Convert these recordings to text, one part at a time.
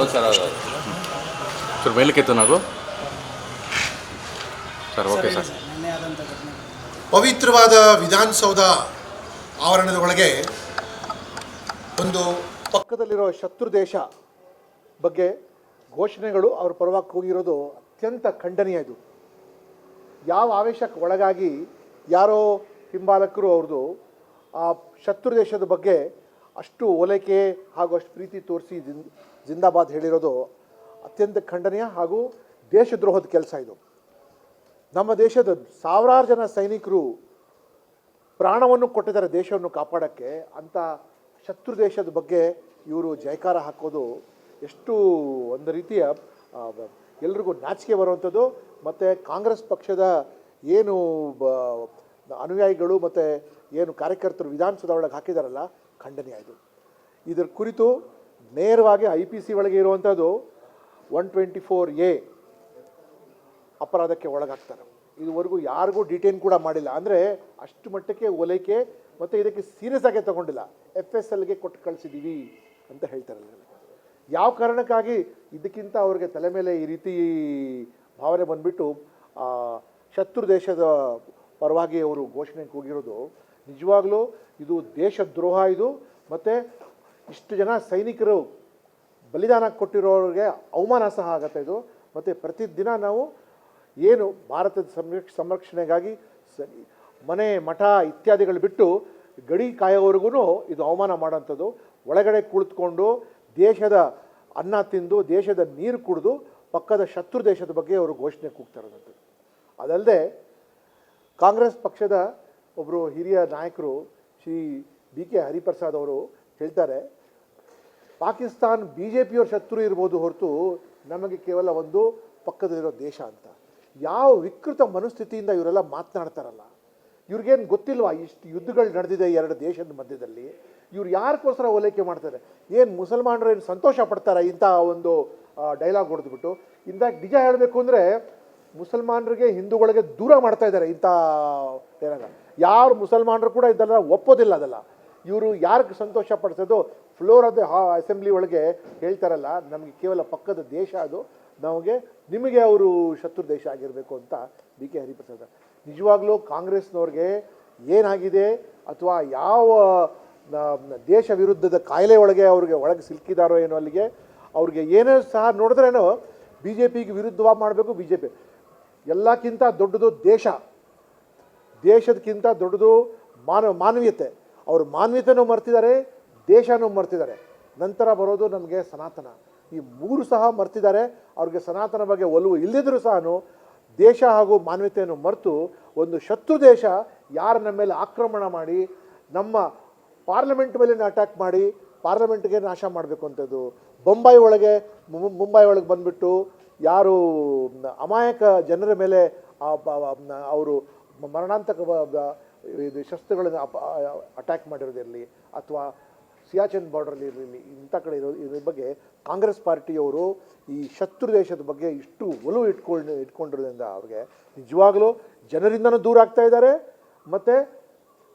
ಹೌದು ಸರ್ ಹೌದು sir, okay sir. ಪವಿತ್ರವಾದ ವಿಧಾನಸೌಧ ಆವರಣದ ಒಳಗೆ ಒಂದು ಪಕ್ಕದಲ್ಲಿರೋ ಶತ್ರು ದೇಶ ಬಗ್ಗೆ ಘೋಷಣೆಗಳು ಅವ್ರ ಪರವಾಗಿ ಹೋಗಿರೋದು ಅತ್ಯಂತ ಖಂಡನೀಯ ಇದು. ಯಾವ ಆವೇಶಕ್ಕೆ ಒಳಗಾಗಿ ಯಾರೋ ಹಿಂಬಾಲಕರು ಅವ್ರದ್ದು ಆ ಶತ್ರು ದೇಶದ ಬಗ್ಗೆ ಅಷ್ಟು ಓಲೈಕೆ ಹಾಗೂ ಅಷ್ಟು ಪ್ರೀತಿ ತೋರಿಸಿ ಜಿಂದ್, ಜಿಂದಾಬಾದ್ ಹೇಳಿರೋದು ಅತ್ಯಂತ ಖಂಡನೀಯ ಹಾಗೂ ದೇಶದ್ರೋಹದ ಕೆಲಸ ಇದು. ನಮ್ಮ ದೇಶದ ಸಾವಿರಾರು ಜನ ಸೈನಿಕರು ಪ್ರಾಣವನ್ನು ಕೊಟ್ಟಿದ್ದಾರೆ ದೇಶವನ್ನು ಕಾಪಾಡೋಕ್ಕೆ. ಅಂತ ಶತ್ರು ದೇಶದ ಬಗ್ಗೆ ಇವರು ಜಯಕಾರ ಹಾಕೋದು ಎಷ್ಟು ಒಂದು ರೀತಿಯ ಎಲ್ರಿಗೂ ನಾಚಿಕೆ ಬರುವಂಥದ್ದು. ಮತ್ತು ಕಾಂಗ್ರೆಸ್ ಪಕ್ಷದ ಏನು ಅನುಯಾಯಿಗಳು ಮತ್ತು ಏನು ಕಾರ್ಯಕರ್ತರು ವಿಧಾನಸೌಧ ಒಳಗೆ ಹಾಕಿದಾರಲ್ಲ ಖಂಡನೀಯ ಇದು ಇದರ ಕುರಿತು ನೇರವಾಗಿ ಐ ಪಿ ಸಿ ಒಳಗೆ ಇರುವಂಥದ್ದು ಒನ್ ಟ್ವೆಂಟಿ ಫೋರ್ ಎ ಅಪರಾಧಕ್ಕೆ ಒಳಗಾಗ್ತಾರೆ. ಇದುವರೆಗೂ ಯಾರಿಗೂ ಡಿಟೈನ್ ಕೂಡ ಮಾಡಿಲ್ಲ. ಅಂದರೆ ಅಷ್ಟು ಮಟ್ಟಕ್ಕೆ ಒಲೈಕೆ ಮತ್ತು ಇದಕ್ಕೆ ಸೀರಿಯಸ್ ಆಗಿ ತಗೊಂಡಿಲ್ಲ. ಎಫ್ ಎಸ್ ಎಲ್ಗೆ ಕೊಟ್ಟು ಕಳಿಸಿದ್ದೀವಿ ಅಂತ ಹೇಳ್ತಾರೆ ಯಾವ ಕಾರಣಕ್ಕಾಗಿ? ಇದಕ್ಕಿಂತ ಅವ್ರಿಗೆ ತಲೆ ಮೇಲೆ ಈ ರೀತಿ ಭಾವನೆ ಬಂದ್ಬಿಟ್ಟು ಶತ್ರು ದೇಶದ ಪರವಾಗಿ ಅವರು ಘೋಷಣೆ ಕೂಗಿರೋದು ನಿಜವಾಗ್ಲೂ ಇದು ದೇಶದ್ರೋಹ ಇದು. ಮತ್ತು ಇಷ್ಟು ಜನ ಸೈನಿಕರು ಬಲಿದಾನ ಕೊಟ್ಟಿರೋರಿಗೆ ಅವಮಾನ ಸಹ ಆಗತ್ತೆ ಇದು. ಮತ್ತು ಪ್ರತಿದಿನ ನಾವು ಏನು ಭಾರತದ ಸಂರಕ್ಷ, ಸಂರಕ್ಷಣೆಗಾಗಿ ಸರಿ ಮನೆ, ಮಠ ಇತ್ಯಾದಿಗಳು ಬಿಟ್ಟು ಗಡಿ ಕಾಯೋವರೆಗೂ ಇದು ಅವಮಾನ ಮಾಡೋಂಥದ್ದು ಒಳಗಡೆ ಕುಳಿತುಕೊಂಡು ದೇಶದ ಅನ್ನ ತಿಂದು, ದೇಶದ ನೀರು ಕುಡಿದು, ಪಕ್ಕದ ಶತ್ರು ದೇಶದ ಬಗ್ಗೆ ಅವರು ಘೋಷಣೆ ಕೂಗ್ತಾ ಇರೋದಂಥದ್ದು ಅದಲ್ಲದೆ ಕಾಂಗ್ರೆಸ್ ಪಕ್ಷದ ಒಬ್ಬರು ಹಿರಿಯ ನಾಯಕರು ಶ್ರೀ ಬಿ ಕೆ ಹರಿಪ್ರಸಾದ್ ಅವರು ಹೇಳ್ತಾರೆ, ಪಾಕಿಸ್ತಾನ್ ಬಿ ಜೆ ಪಿಯವ್ರ ಶತ್ರು ಇರ್ಬೋದು ಹೊರತು ನಮಗೆ ಕೇವಲ ಒಂದು ಪಕ್ಕದಲ್ಲಿರೋ ದೇಶ ಅಂತ. ಯಾವ ವಿಕೃತ ಮನಸ್ಥಿತಿಯಿಂದ ಇವರೆಲ್ಲ ಮಾತನಾಡ್ತಾರಲ್ಲ? ಇವ್ರಿಗೇನು ಗೊತ್ತಿಲ್ವಾ? ಇಷ್ಟು ಯುದ್ಧಗಳು ನಡೆದಿದೆ ಎರಡು ದೇಶದ ಮಧ್ಯದಲ್ಲಿ. ಇವ್ರು ಯಾರಿಗೋಸ್ಕರ ಓಲೈಕೆ ಮಾಡ್ತಾರೆ? ಏನು ಮುಸಲ್ಮಾನರು ಏನು ಸಂತೋಷ ಪಡ್ತಾರೆ? ಇಂಥ ಒಂದು ಡೈಲಾಗ್ ಹೊಡೆದ್ಬಿಟ್ಟು. ಇಂದಾಗಿ ನಿಜ ಹೇಳಬೇಕು ಅಂದರೆ ಮುಸಲ್ಮಾನರಿಗೆ ಹಿಂದೂಗಳಿಗೆ ದೂರ ಮಾಡ್ತಾ ಇದ್ದಾರೆ ಇಂಥ ಏನಾಗ ಯಾರು ಮುಸಲ್ಮಾನರು ಕೂಡ ಇದೆಲ್ಲ ಒಪ್ಪೋದಿಲ್ಲ ಅದೆಲ್ಲ. ಇವರು ಯಾರಿಗೆ ಸಂತೋಷ ಪಡಿಸೋದು? ಫ್ಲೋರ್ ಆಫ್ ದ ಅಸೆಂಬ್ಲಿ ಒಳಗೆ ಹೇಳ್ತಾರಲ್ಲ, ನಮಗೆ ಕೇವಲ ಪಕ್ಕದ ದೇಶ ಅದು. ನಮಗೆ, ನಿಮಗೆ ಅವರು ಶತ್ರು ದೇಶ ಆಗಿರಬೇಕು ಅಂತ ಬಿ ಕೆ ಹರಿಪ್ರಸಾದ್. ನಿಜವಾಗ್ಲೂ ಕಾಂಗ್ರೆಸ್ನವ್ರಿಗೆ ಏನಾಗಿದೆ? ಅಥವಾ ಯಾವ ದೇಶ ವಿರುದ್ಧದ ಕಾಯಿಲೆ ಒಳಗೆ ಅವ್ರಿಗೆ ಒಳಗೆ ಸಿಲುಕಿದಾರೋ ಏನೋ ಅಲ್ಲಿಗೆ, ಅವ್ರಿಗೆ ಏನೇ ಸಹ ನೋಡಿದ್ರೇನೋ, ಬಿ ಜೆ ಪಿಗೆ ವಿರುದ್ಧವಾಗಿ ಮಾಡಬೇಕು, ಬಿ ಜೆ ಪಿ. ಎಲ್ಲಕ್ಕಿಂತ ದೊಡ್ಡದು ದೇಶ. ದೇಶದಕ್ಕಿಂತ ದೊಡ್ಡದು ಮಾನವ, ಮಾನವೀಯತೆ. ಅವರು ಮಾನವೀಯತೆನೂ ಮರ್ತಿದ್ದಾರೆ, ದೇಶನೂ ಮರ್ತಿದ್ದಾರೆ. ನಂತರ ಬರೋದು ನಮಗೆ ಸನಾತನ. ಈ ಮೂರು ಸಹ ಮರ್ತಿದ್ದಾರೆ. ಅವ್ರಿಗೆ ಸನಾತನ ಬಗ್ಗೆ ಒಲವು ಇಲ್ಲದಿದ್ದರೂ ಸಹ ದೇಶ ಹಾಗೂ ಮಾನವೀಯತೆಯನ್ನು ಮರೆತು ಒಂದು ಶತ್ರು ದೇಶ ಯಾರ ನಮ್ಮ ಮೇಲೆ ಆಕ್ರಮಣ ಮಾಡಿ, ನಮ್ಮ ಪಾರ್ಲಿಮೆಂಟ್ ಮೇಲೆ ಅಟ್ಯಾಕ್ ಮಾಡಿ ಪಾರ್ಲಿಮೆಂಟ್ಗೆ ನಾಶ ಮಾಡಬೇಕು ಅಂಥದ್ದು ಬೊಂಬಾಯಿ ಒಳಗೆ ಮುಂಬೈ ಒಳಗೆ ಬಂದುಬಿಟ್ಟು ಯಾರು, ಅಮಾಯಕ ಜನರ ಮೇಲೆ ಅವರು ಮರಣಾಂತಕ ಇದು ಶಸ್ತ್ರಗಳನ್ನು ಅಟ್ಯಾಕ್ ಮಾಡಿರೋದಿರಲಿ ಅಥವಾ ಸಿಯಾಚನ್ ಬಾರ್ಡ್ರಲ್ಲಿ ಇರಲಿ ಇಂಥ ಕಡೆ ಇರೋ ಇದ್ರ ಬಗ್ಗೆ ಕಾಂಗ್ರೆಸ್ ಪಾರ್ಟಿಯವರು ಈ ಶತ್ರು ದೇಶದ ಬಗ್ಗೆ ಇಷ್ಟು ಒಲವು ಇಟ್ಕೊಂಡು ಇಟ್ಕೊಂಡಿರೋದ್ರಿಂದ ಅವ್ರಿಗೆ ನಿಜವಾಗಲೂ ಜನರಿಂದನೂ ದೂರ ಆಗ್ತಾ ಇದ್ದಾರೆ. ಮತ್ತು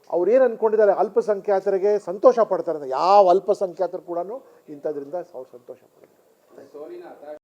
ಅವ್ರೇನು ಅಂದ್ಕೊಂಡಿದ್ದಾರೆ ಅಲ್ಪಸಂಖ್ಯಾತರಿಗೆ ಸಂತೋಷ ಪಡ್ತಾರೆ ಯಾವ ಅಲ್ಪಸಂಖ್ಯಾತರು ಕೂಡ ಇಂಥದ್ರಿಂದ ಅವ್ರು ಸಂತೋಷ ಪಡ್ತಾರೆ.